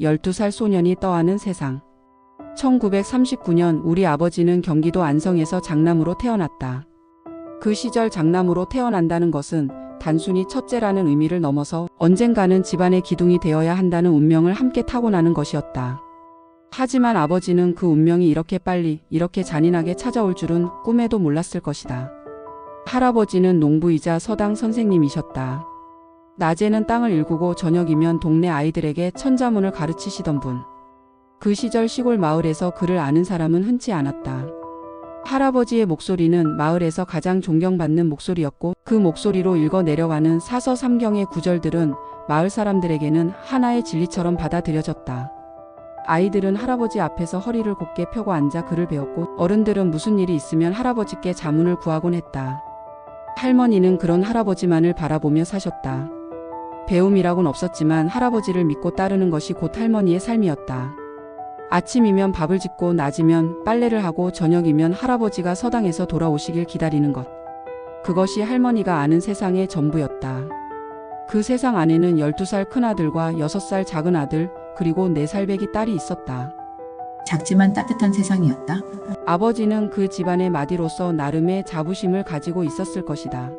12살 소년이 떠하는 세상. 1939년 우리 아버지는 경기도 안성에서 장남으로 태어났다. 그 시절 장남으로 태어난다는 것은 단순히 첫째라는 의미를 넘어서 언젠가는 집안의 기둥이 되어야 한다는 운명을 함께 타고나는 것이었다. 하지만 아버지는 그 운명이 이렇게 빨리, 이렇게 잔인하게 찾아올 줄은 꿈에도 몰랐을 것이다. 할아버지는 농부이자 서당 선생님이셨다. 낮에는 땅을 일구고 저녁이면 동네 아이들에게 천자문을 가르치시던 분. 그 시절 시골 마을에서 그를 아는 사람은 흔치 않았다. 할아버지의 목소리는 마을에서 가장 존경받는 목소리였고 그 목소리로 읽어 내려가는 사서 삼경의 구절들은 마을 사람들에게는 하나의 진리처럼 받아들여졌다. 아이들은 할아버지 앞에서 허리를 곧게 펴고 앉아 글을 배웠고 어른들은 무슨 일이 있으면 할아버지께 자문을 구하곤 했다. 할머니는 그런 할아버지만을 바라보며 사셨다. 배움이라곤 없었지만 할아버지를 믿고 따르는 것이 곧 할머니의 삶이었다. 아침이면 밥을 짓고 낮이면 빨래를 하고 저녁이면 할아버지가 서당에서 돌아오시길 기다리는 것. 그것이 할머니가 아는 세상의 전부였다. 그 세상 안에는 12살 큰아들과 6살 작은 아들, 그리고 4살 배기 딸이 있었다. 작지만 따뜻한 세상이었다. 아버지는 그 집안의 마디로서 나름의 자부심을 가지고 있었을 것이다.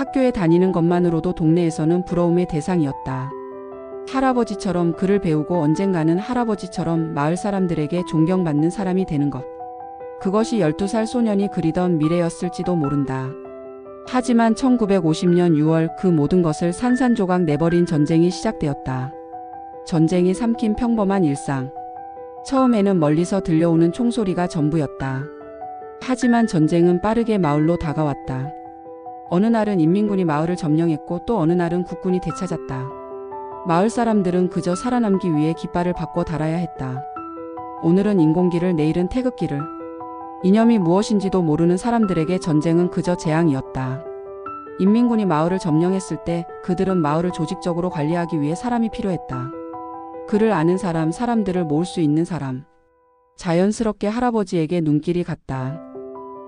학교에 다니는 것만으로도 동네에서는 부러움의 대상이었다. 할아버지처럼 글을 배우고 언젠가는 할아버지처럼 마을 사람들에게 존경받는 사람이 되는 것. 그것이 12살 소년이 그리던 미래였을지도 모른다. 하지만 1950년 6월 그 모든 것을 산산조각 내버린 전쟁이 시작되었다. 전쟁이 삼킨 평범한 일상. 처음에는 멀리서 들려오는 총소리가 전부였다. 하지만 전쟁은 빠르게 마을로 다가왔다. 어느 날은 인민군이 마을을 점령했고 또 어느 날은 국군이 되찾았다. 마을 사람들은 그저 살아남기 위해 깃발을 바꿔 달아야 했다. 오늘은 인공기를 내일은 태극기를. 이념이 무엇인지도 모르는 사람들에게 전쟁은 그저 재앙이었다. 인민군이 마을을 점령했을 때 그들은 마을을 조직적으로 관리하기 위해 사람이 필요했다. 그를 아는 사람, 사람들을 모을 수 있는 사람. 자연스럽게 할아버지에게 눈길이 갔다.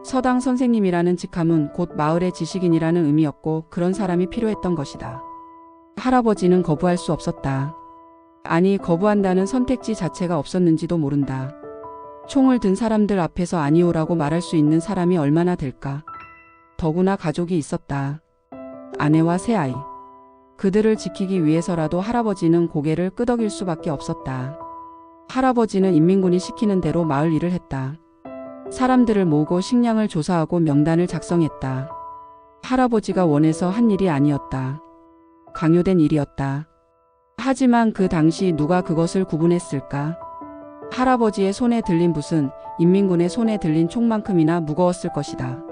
서당 선생님이라는 직함은 곧 마을의 지식인이라는 의미였고 그런 사람이 필요했던 것이다. 할아버지는 거부할 수 없었다. 아니, 거부한다는 선택지 자체가 없었는지도 모른다. 총을 든 사람들 앞에서 아니오라고 말할 수 있는 사람이 얼마나 될까? 더구나 가족이 있었다. 아내와 새 아이. 그들을 지키기 위해서라도 할아버지는 고개를 끄덕일 수밖에 없었다. 할아버지는 인민군이 시키는 대로 마을 일을 했다. 사람들을 모으고 식량을 조사하고 명단을 작성했다. 할아버지가 원해서 한 일이 아니었다. 강요된 일이었다. 하지만 그 당시 누가 그것을 구분했을까? 할아버지의 손에 들린 붓은 인민군의 손에 들린 총만큼이나 무거웠을 것이다.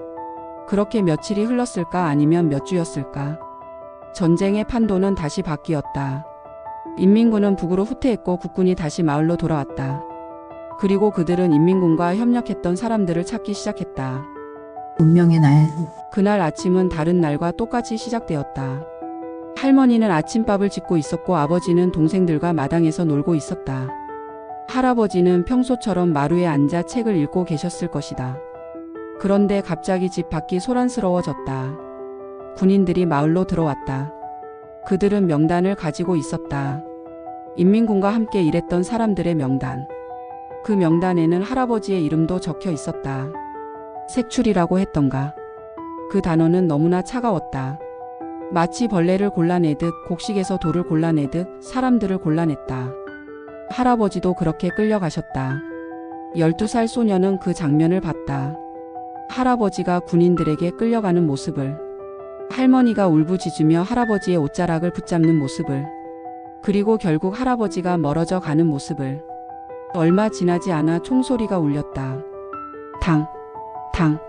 그렇게 며칠이 흘렀을까 아니면 몇 주였을까? 전쟁의 판도는 다시 바뀌었다. 인민군은 북으로 후퇴했고 국군이 다시 마을로 돌아왔다. 그리고 그들은 인민군과 협력했던 사람들을 찾기 시작했다. 운명의 날. 그날 아침은 다른 날과 똑같이 시작되었다. 할머니는 아침밥을 짓고 있었고 아버지는 동생들과 마당에서 놀고 있었다. 할아버지는 평소처럼 마루에 앉아 책을 읽고 계셨을 것이다. 그런데 갑자기 집 밖이 소란스러워졌다. 군인들이 마을로 들어왔다. 그들은 명단을 가지고 있었다. 인민군과 함께 일했던 사람들의 명단. 그 명단에는 할아버지의 이름도 적혀 있었다. 색출이라고 했던가. 그 단어는 너무나 차가웠다. 마치 벌레를 골라내듯 곡식에서 돌을 골라내듯 사람들을 골라냈다. 할아버지도 그렇게 끌려가셨다. 12살 소녀는 그 장면을 봤다. 할아버지가 군인들에게 끌려가는 모습을. 할머니가 울부짖으며 할아버지의 옷자락을 붙잡는 모습을. 그리고 결국 할아버지가 멀어져 가는 모습을. 얼마 지나지 않아 총소리가 울렸다. 당, 당,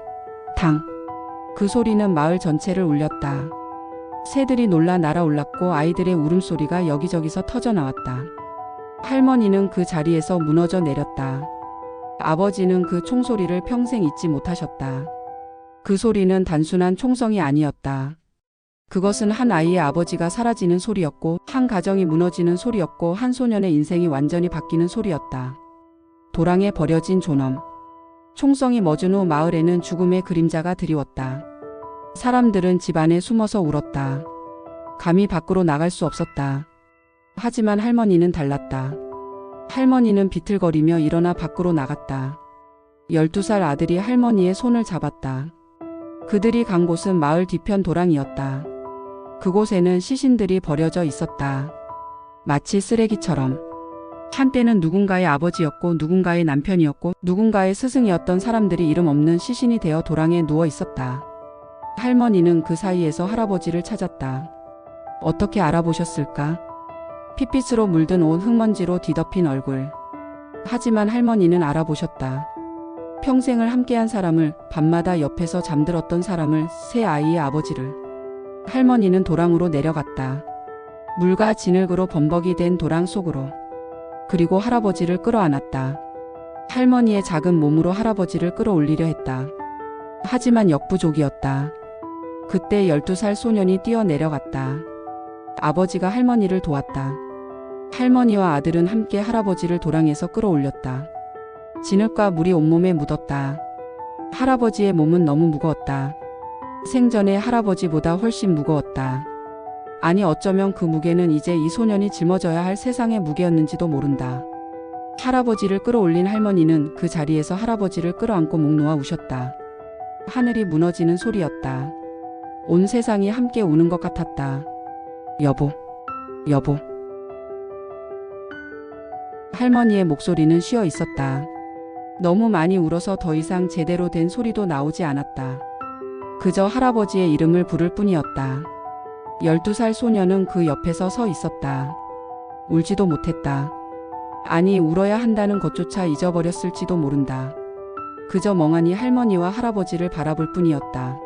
당. 그 소리는 마을 전체를 울렸다. 새들이 놀라 날아올랐고 아이들의 울음소리가 여기저기서 터져 나왔다. 할머니는 그 자리에서 무너져 내렸다. 아버지는 그 총소리를 평생 잊지 못하셨다. 그 소리는 단순한 총성이 아니었다. 그것은 한 아이의 아버지가 사라지는 소리였고, 한 가정이 무너지는 소리였고, 한 소년의 인생이 완전히 바뀌는 소리였다. 도랑에 버려진 존엄. 총성이 멎은 후 마을에는 죽음의 그림자가 드리웠다. 사람들은 집 안에 숨어서 울었다. 감히 밖으로 나갈 수 없었다. 하지만 할머니는 달랐다. 할머니는 비틀거리며 일어나 밖으로 나갔다. 12살 아들이 할머니의 손을 잡았다. 그들이 간 곳은 마을 뒤편 도랑이었다. 그곳에는 시신들이 버려져 있었다. 마치 쓰레기처럼. 한때는 누군가의 아버지였고 누군가의 남편이었고 누군가의 스승이었던 사람들이 이름 없는 시신이 되어 도랑에 누워 있었다. 할머니는 그 사이에서 할아버지를 찾았다. 어떻게 알아보셨을까? 핏빛으로 물든 옷 흙먼지로 뒤덮인 얼굴. 하지만 할머니는 알아보셨다. 평생을 함께한 사람을, 밤마다 옆에서 잠들었던 사람을, 새 아이의 아버지를. 할머니는 도랑으로 내려갔다. 물과 진흙으로 범벅이 된 도랑 속으로. 그리고 할아버지를 끌어안았다. 할머니의 작은 몸으로 할아버지를 끌어올리려 했다. 하지만 역부족이었다. 그때 12살 소년이 뛰어내려갔다. 아버지가 할머니를 도왔다. 할머니와 아들은 함께 할아버지를 도랑에서 끌어올렸다. 진흙과 물이 온몸에 묻었다. 할아버지의 몸은 너무 무거웠다. 생전에 할아버지보다 훨씬 무거웠다. 아니 어쩌면 그 무게는 이제 이 소년이 짊어져야 할 세상의 무게였는지도 모른다. 할아버지를 끌어올린 할머니는 그 자리에서 할아버지를 끌어안고 목 놓아 우셨다. 하늘이 무너지는 소리였다. 온 세상이 함께 우는 것 같았다. 여보, 여보. 할머니의 목소리는 쉬어 있었다. 너무 많이 울어서 더 이상 제대로 된 소리도 나오지 않았다. 그저 할아버지의 이름을 부를 뿐이었다. 12살 소녀는 그 옆에서 서 있었다. 울지도 못했다. 아니, 울어야 한다는 것조차 잊어버렸을지도 모른다. 그저 멍하니 할머니와 할아버지를 바라볼 뿐이었다.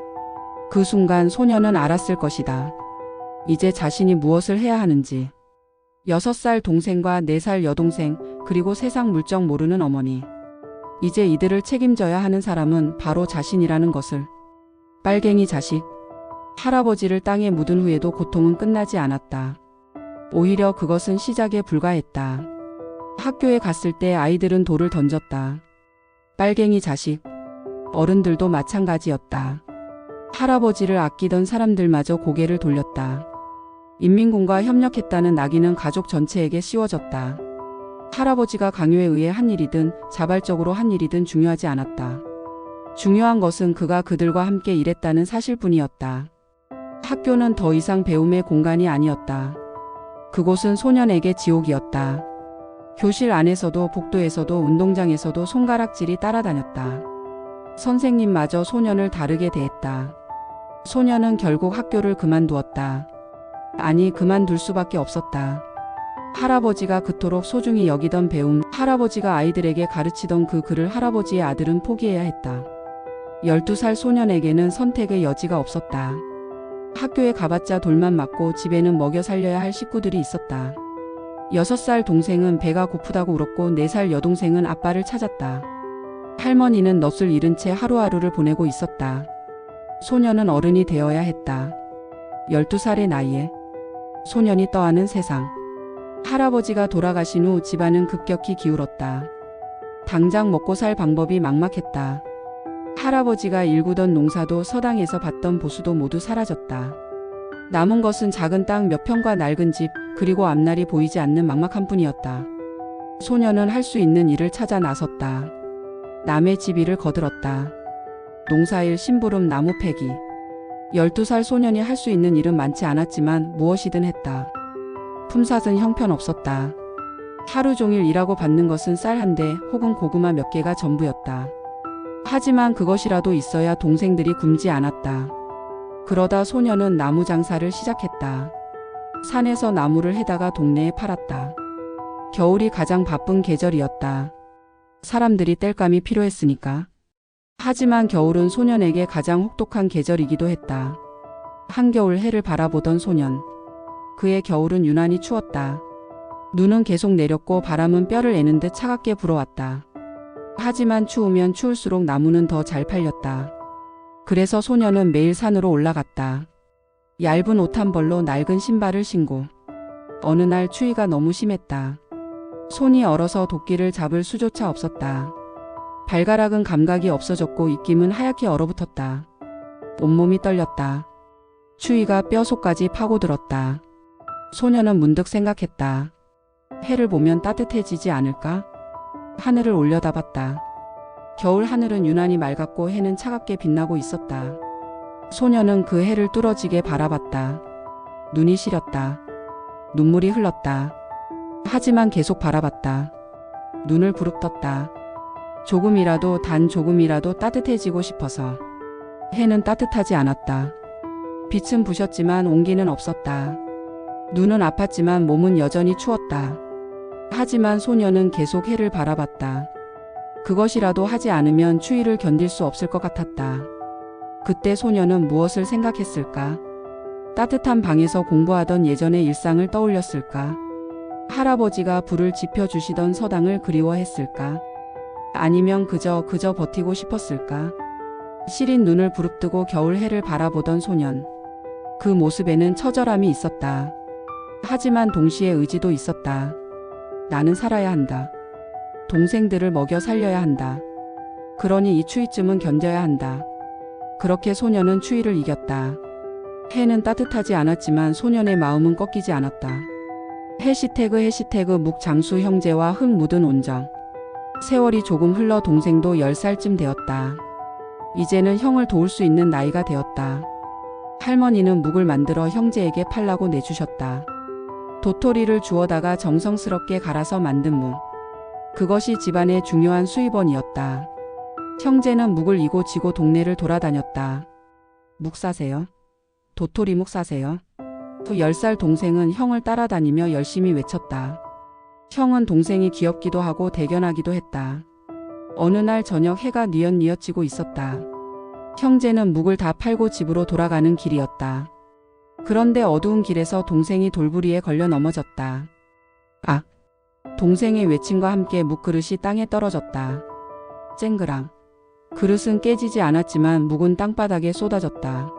그 순간 소녀는 알았을 것이다. 이제 자신이 무엇을 해야 하는지. 6살 동생과 4살 여동생, 그리고 세상 물정 모르는 어머니. 이제 이들을 책임져야 하는 사람은 바로 자신이라는 것을. 빨갱이 자식. 할아버지를 땅에 묻은 후에도 고통은 끝나지 않았다. 오히려 그것은 시작에 불과했다. 학교에 갔을 때 아이들은 돌을 던졌다. 빨갱이 자식. 어른들도 마찬가지였다. 할아버지를 아끼던 사람들마저 고개를 돌렸다. 인민군과 협력했다는 낙인은 가족 전체에게 씌워졌다. 할아버지가 강요에 의해 한 일이든 자발적으로 한 일이든 중요하지 않았다. 중요한 것은 그가 그들과 함께 일했다는 사실뿐이었다. 학교는 더 이상 배움의 공간이 아니었다. 그곳은 소년에게 지옥이었다. 교실 안에서도 복도에서도 운동장에서도 손가락질이 따라다녔다. 선생님마저 소년을 다르게 대했다. 소년은 결국 학교를 그만두었다. 아니, 그만둘 수밖에 없었다. 할아버지가 그토록 소중히 여기던 배움, 할아버지가 아이들에게 가르치던 그 글을 할아버지의 아들은 포기해야 했다. 12살 소년에게는 선택의 여지가 없었다. 학교에 가봤자 돌만 맞고 집에는 먹여 살려야 할 식구들이 있었다. 6살 동생은 배가 고프다고 울었고 4살 여동생은 아빠를 찾았다. 할머니는 넛을 잃은 채 하루하루를 보내고 있었다. 소년은 어른이 되어야 했다. 12살의 나이에 소년이 떠하는 세상. 할아버지가 돌아가신 후 집안은 급격히 기울었다. 당장 먹고 살 방법이 막막했다. 할아버지가 일구던 농사도 서당에서 받던 보수도 모두 사라졌다. 남은 것은 작은 땅 몇 평과 낡은 집, 그리고 앞날이 보이지 않는 막막한 뿐이었다. 소년은 할수 있는 일을 찾아 나섰다. 남의 집 일을 거들었다. 농사일, 심부름, 나무 패기. 12살 소년이 할 수 있는 일은 많지 않았지만 무엇이든 했다. 품삯은 형편없었다. 하루 종일 일하고 받는 것은 쌀 한 대 혹은 고구마 몇 개가 전부였다. 하지만 그것이라도 있어야 동생들이 굶지 않았다. 그러다 소년은 나무 장사를 시작했다. 산에서 나무를 해다가 동네에 팔았다. 겨울이 가장 바쁜 계절이었다. 사람들이 땔감이 필요했으니까. 하지만 겨울은 소년에게 가장 혹독한 계절이기도 했다. 한겨울 해를 바라보던 소년. 그의 겨울은 유난히 추웠다. 눈은 계속 내렸고 바람은 뼈를 애는 듯 차갑게 불어왔다. 하지만 추우면 추울수록 나무는 더 잘 팔렸다. 그래서 소년은 매일 산으로 올라갔다. 얇은 옷 한 벌로 낡은 신발을 신고. 어느 날 추위가 너무 심했다. 손이 얼어서 도끼를 잡을 수조차 없었다. 발가락은 감각이 없어졌고 입김은 하얗게 얼어붙었다. 온몸이 떨렸다. 추위가 뼈 속까지 파고들었다. 소녀는 문득 생각했다. 해를 보면 따뜻해지지 않을까? 하늘을 올려다봤다. 겨울 하늘은 유난히 맑았고 해는 차갑게 빛나고 있었다. 소녀는 그 해를 뚫어지게 바라봤다. 눈이 시렸다. 눈물이 흘렀다. 하지만 계속 바라봤다. 눈을 부릅떴다. 조금이라도 단 조금이라도 따뜻해지고 싶어서. 해는 따뜻하지 않았다. 빛은 부셨지만 온기는 없었다. 눈은 아팠지만 몸은 여전히 추웠다. 하지만 소녀는 계속 해를 바라봤다. 그것이라도 하지 않으면 추위를 견딜 수 없을 것 같았다. 그때 소녀는 무엇을 생각했을까? 따뜻한 방에서 공부하던 예전의 일상을 떠올렸을까? 할아버지가 불을 지펴주시던 서당을 그리워했을까? 아니면 그저 그저 버티고 싶었을까? 시린 눈을 부릅뜨고 겨울 해를 바라보던 소년. 그 모습에는 처절함이 있었다. 하지만 동시에 의지도 있었다. 나는 살아야 한다. 동생들을 먹여 살려야 한다. 그러니 이 추위쯤은 견뎌야 한다. 그렇게 소년은 추위를 이겼다. 해는 따뜻하지 않았지만 소년의 마음은 꺾이지 않았다. 해시태그 해시태그 묵장수 형제와 흙 묻은 온정. 세월이 조금 흘러 동생도 10살쯤 되었다. 이제는 형을 도울 수 있는 나이가 되었다. 할머니는 묵을 만들어 형제에게 팔라고 내주셨다. 도토리를 주워다가 정성스럽게 갈아서 만든 묵. 그것이 집안의 중요한 수입원이었다. 형제는 묵을 이고 지고 동네를 돌아다녔다. 묵 사세요? 도토리 묵 사세요? 그 10살 동생은 형을 따라다니며 열심히 외쳤다. 형은 동생이 귀엽기도 하고 대견하기도 했다. 어느 날 저녁 해가 뉘엿뉘엿 지고 있었다. 형제는 묵을 다 팔고 집으로 돌아가는 길이었다. 그런데 어두운 길에서 동생이 돌부리에 걸려 넘어졌다. 아! 동생의 외침과 함께 묵그릇이 땅에 떨어졌다. 쨍그랑. 그릇은 깨지지 않았지만 묵은 땅바닥에 쏟아졌다.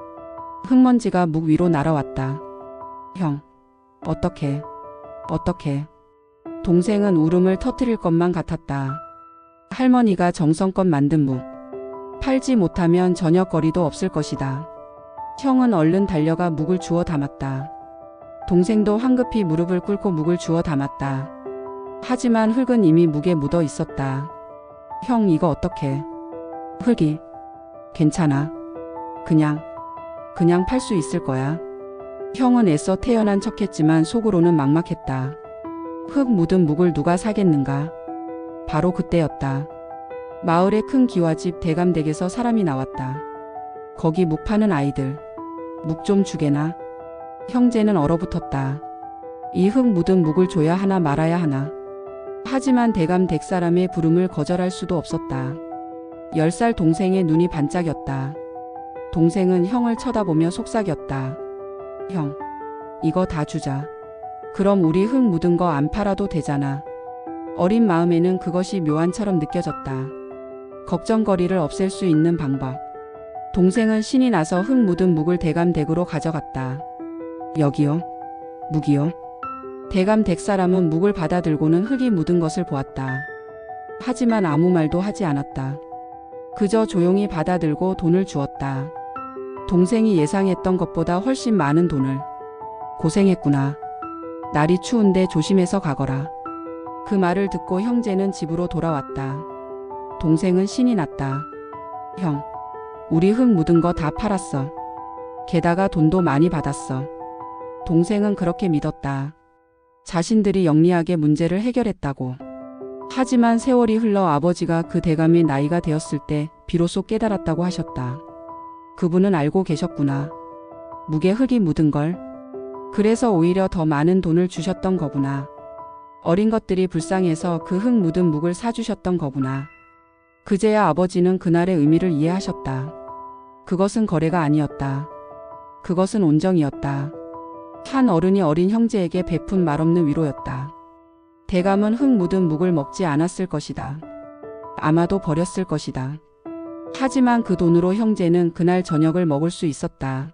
흙먼지가 묵 위로 날아왔다. 형. 어떻게? 어떻게? 동생은 울음을 터뜨릴 것만 같았다. 할머니가 정성껏 만든 묵. 팔지 못하면 저녁거리도 없을 것이다. 형은 얼른 달려가 묵을 주워 담았다. 동생도 황급히 무릎을 꿇고 묵을 주워 담았다. 하지만 흙은 이미 묵에 묻어 있었다. 형 이거 어떡해? 흙이. 괜찮아. 그냥, 그냥 팔 수 있을 거야. 형은 애써 태연한 척했지만 속으로는 막막했다. 흙 묻은 묵을 누가 사겠는가? 바로 그때였다. 마을의 큰 기와집 대감댁에서 사람이 나왔다. 거기 묵 파는 아이들. 묵 좀 주게나. 형제는 얼어붙었다. 이 흙 묻은 묵을 줘야 하나 말아야 하나. 하지만 대감 댁 사람의 부름을 거절할 수도 없었다. 열 살 동생의 눈이 반짝였다. 동생은 형을 쳐다보며 속삭였다. 형, 이거 다 주자. 그럼 우리 흙 묻은 거 안 팔아도 되잖아. 어린 마음에는 그것이 묘안처럼 느껴졌다. 걱정거리를 없앨 수 있는 방법. 동생은 신이 나서 흙 묻은 묵을 대감 댁으로 가져갔다. 여기요. 묵이요. 대감 댁 사람은 묵을 받아들고는 흙이 묻은 것을 보았다. 하지만 아무 말도 하지 않았다. 그저 조용히 받아들고 돈을 주었다. 동생이 예상했던 것보다 훨씬 많은 돈을. 고생했구나. 날이 추운데 조심해서 가거라. 그 말을 듣고 형제는 집으로 돌아왔다. 동생은 신이 났다. 형, 우리 흙 묻은 거 다 팔았어. 게다가 돈도 많이 받았어. 동생은 그렇게 믿었다. 자신들이 영리하게 문제를 해결했다고. 하지만 세월이 흘러 아버지가 그 대감이 나이가 되었을 때 비로소 깨달았다고 하셨다. 그분은 알고 계셨구나. 무게 흙이 묻은 걸. 그래서 오히려 더 많은 돈을 주셨던 거구나. 어린 것들이 불쌍해서 그 흙 묻은 묵을 사주셨던 거구나. 그제야 아버지는 그날의 의미를 이해하셨다. 그것은 거래가 아니었다. 그것은 온정이었다. 한 어른이 어린 형제에게 베푼 말없는 위로였다. 대감은 흙 묻은 묵을 먹지 않았을 것이다. 아마도 버렸을 것이다. 하지만 그 돈으로 형제는 그날 저녁을 먹을 수 있었다.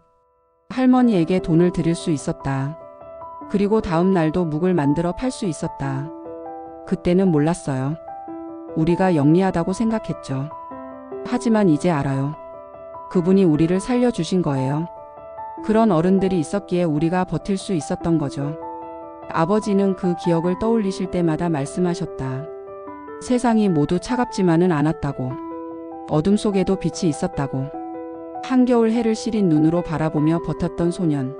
할머니에게 돈을 드릴 수 있었다. 그리고 다음 날도 묵을 만들어 팔 수 있었다. 그때는 몰랐어요. 우리가 영리하다고 생각했죠. 하지만 이제 알아요. 그분이 우리를 살려주신 거예요. 그런 어른들이 있었기에 우리가 버틸 수 있었던 거죠. 아버지는 그 기억을 떠올리실 때마다 말씀하셨다. 세상이 모두 차갑지만은 않았다고. 어둠 속에도 빛이 있었다고. 한겨울 해를 시린 눈으로 바라보며 버텼던 소년.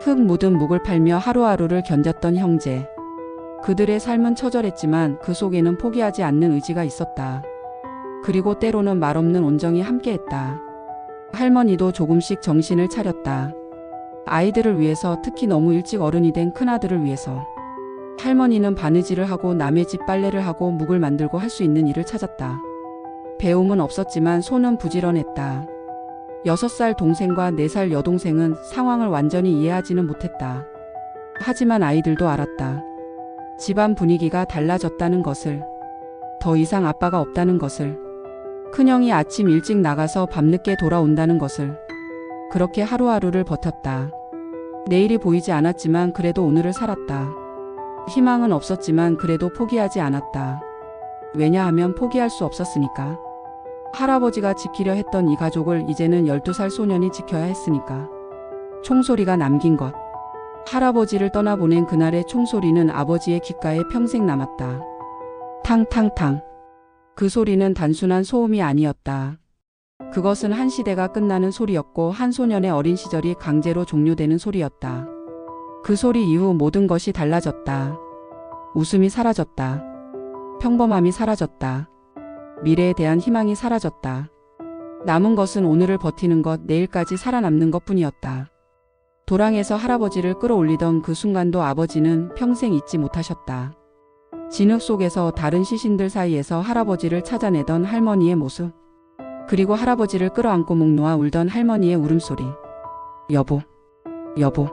흙 묻은 묵을 팔며 하루하루를 견뎠던 형제. 그들의 삶은 처절했지만 그 속에는 포기하지 않는 의지가 있었다. 그리고 때로는 말없는 온정이 함께했다. 할머니도 조금씩 정신을 차렸다. 아이들을 위해서 특히 너무 일찍 어른이 된 큰아들을 위해서. 할머니는 바느질을 하고 남의 집 빨래를 하고 묵을 만들고 할 수 있는 일을 찾았다. 배움은 없었지만 손은 부지런했다. 여섯 살 동생과 네살 여동생은 상황을 완전히 이해하지는 못했다. 하지만 아이들도 알았다. 집안 분위기가 달라졌다는 것을. 더 이상 아빠가 없다는 것을. 큰형이 아침 일찍 나가서 밤늦게 돌아온다는 것을. 그렇게 하루하루를 버텼다. 내일이 보이지 않았지만 그래도 오늘을 살았다. 희망은 없었지만 그래도 포기하지 않았다. 왜냐하면 포기할 수 없었으니까. 할아버지가 지키려 했던 이 가족을 이제는 12살 소년이 지켜야 했으니까. 총소리가 남긴 것. 할아버지를 떠나보낸 그날의 총소리는 아버지의 귓가에 평생 남았다. 탕탕탕. 그 소리는 단순한 소음이 아니었다. 그것은 한 시대가 끝나는 소리였고 한 소년의 어린 시절이 강제로 종료되는 소리였다. 그 소리 이후 모든 것이 달라졌다. 웃음이 사라졌다. 평범함이 사라졌다. 미래에 대한 희망이 사라졌다. 남은 것은 오늘을 버티는 것, 내일까지 살아남는 것 뿐이었다. 도랑에서 할아버지를 끌어올리던 그 순간도 아버지는 평생 잊지 못하셨다. 진흙 속에서 다른 시신들 사이에서 할아버지를 찾아내던 할머니의 모습. 그리고 할아버지를 끌어안고 목 놓아 울던 할머니의 울음소리. 여보, 여보.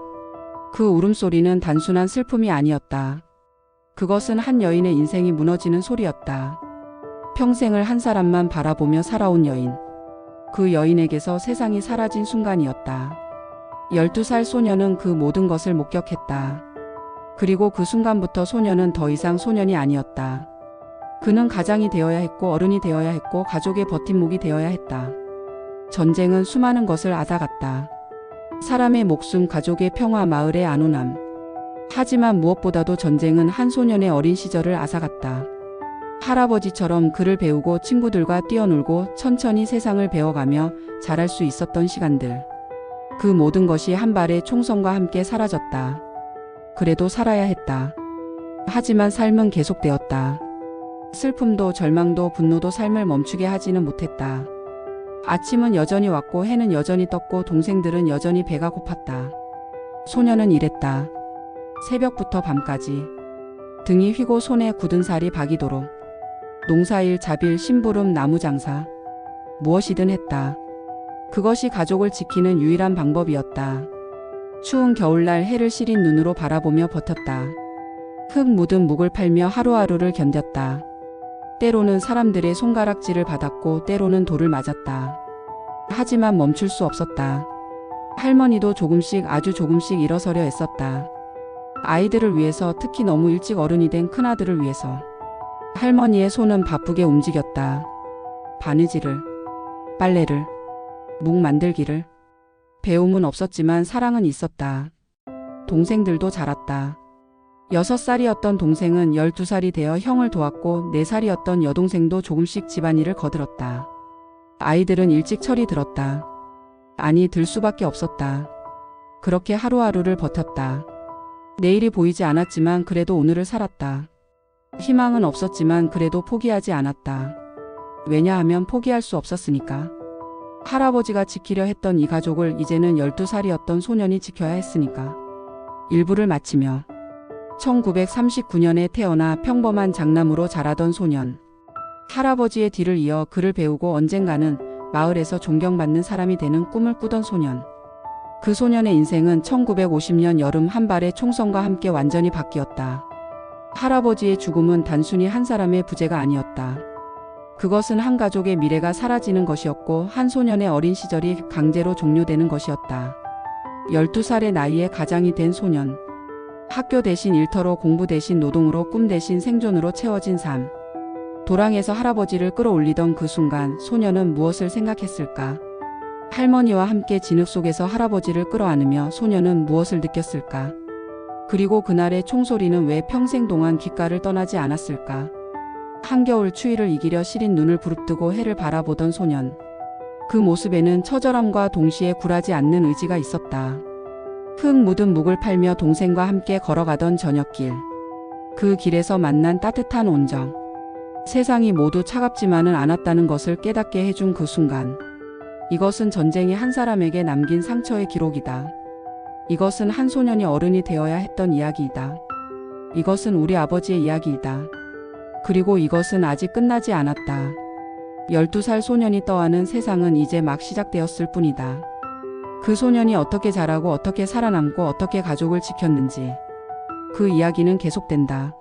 그 울음소리는 단순한 슬픔이 아니었다. 그것은 한 여인의 인생이 무너지는 소리였다. 평생을 한 사람만 바라보며 살아온 여인. 그 여인에게서 세상이 사라진 순간이었다. 12살 소녀는 그 모든 것을 목격했다. 그리고 그 순간부터 소녀는 더 이상 소년이 아니었다. 그는 가장이 되어야 했고 어른이 되어야 했고 가족의 버팀목이 되어야 했다. 전쟁은 수많은 것을 앗아갔다. 사람의 목숨, 가족의 평화, 마을의 안온함. 하지만 무엇보다도 전쟁은 한 소년의 어린 시절을 앗아갔다. 할아버지처럼 글을 배우고 친구들과 뛰어놀고 천천히 세상을 배워가며 자랄 수 있었던 시간들. 그 모든 것이 한 발의 총성과 함께 사라졌다. 그래도 살아야 했다. 하지만 삶은 계속되었다. 슬픔도 절망도 분노도 삶을 멈추게 하지는 못했다. 아침은 여전히 왔고 해는 여전히 떴고 동생들은 여전히 배가 고팠다. 소녀는 일했다. 새벽부터 밤까지. 등이 휘고 손에 굳은 살이 박이도록. 농사일, 자빌, 심부름, 나무 장사. 무엇이든 했다. 그것이 가족을 지키는 유일한 방법이었다. 추운 겨울날 해를 시린 눈으로 바라보며 버텼다. 흙 묻은 묵을 팔며 하루하루를 견뎠다. 때로는 사람들의 손가락질을 받았고 때로는 돌을 맞았다. 하지만 멈출 수 없었다. 할머니도 조금씩 아주 조금씩 일어서려 애썼다. 아이들을 위해서 특히 너무 일찍 어른이 된 큰아들을 위해서. 할머니의 손은 바쁘게 움직였다. 바느질을, 빨래를, 묵 만들기를. 배움은 없었지만 사랑은 있었다. 동생들도 자랐다. 여섯 살이었던 동생은 열두 살이 되어 형을 도왔고 네 살이었던 여동생도 조금씩 집안일을 거들었다. 아이들은 일찍 철이 들었다. 아니 들 수밖에 없었다. 그렇게 하루하루를 버텼다. 내일이 보이지 않았지만 그래도 오늘을 살았다. 희망은 없었지만 그래도 포기하지 않았다. 왜냐하면 포기할 수 없었으니까. 할아버지가 지키려 했던 이 가족을 이제는 12살이었던 소년이 지켜야 했으니까. 일부를 마치며 1939년에 태어나 평범한 장남으로 자라던 소년. 할아버지의 뒤를 이어 글을 배우고 언젠가는 마을에서 존경받는 사람이 되는 꿈을 꾸던 소년. 그 소년의 인생은 1950년 여름 한 발의 총성과 함께 완전히 바뀌었다. 할아버지의 죽음은 단순히 한 사람의 부재가 아니었다. 그것은 한 가족의 미래가 사라지는 것이었고 한 소년의 어린 시절이 강제로 종료되는 것이었다. 12살의 나이에 가장이 된 소년. 학교 대신 일터로 공부 대신 노동으로 꿈 대신 생존으로 채워진 삶. 도랑에서 할아버지를 끌어올리던 그 순간 소년은 무엇을 생각했을까? 할머니와 함께 진흙 속에서 할아버지를 끌어안으며 소년은 무엇을 느꼈을까? 그리고 그날의 총소리는 왜 평생 동안 귓가를 떠나지 않았을까? 한겨울 추위를 이기려 시린 눈을 부릅뜨고 해를 바라보던 소년. 그 모습에는 처절함과 동시에 굴하지 않는 의지가 있었다. 흙 묻은 묵을 팔며 동생과 함께 걸어가던 저녁길. 그 길에서 만난 따뜻한 온정. 세상이 모두 차갑지만은 않았다는 것을 깨닫게 해준 그 순간. 이것은 전쟁이 한 사람에게 남긴 상처의 기록이다. 이것은 한 소년이 어른이 되어야 했던 이야기이다. 이것은 우리 아버지의 이야기이다. 그리고 이것은 아직 끝나지 않았다. 12살 소년이 떠하는 세상은 이제 막 시작되었을 뿐이다. 그 소년이 어떻게 자라고 어떻게 살아남고 어떻게 가족을 지켰는지 그 이야기는 계속된다.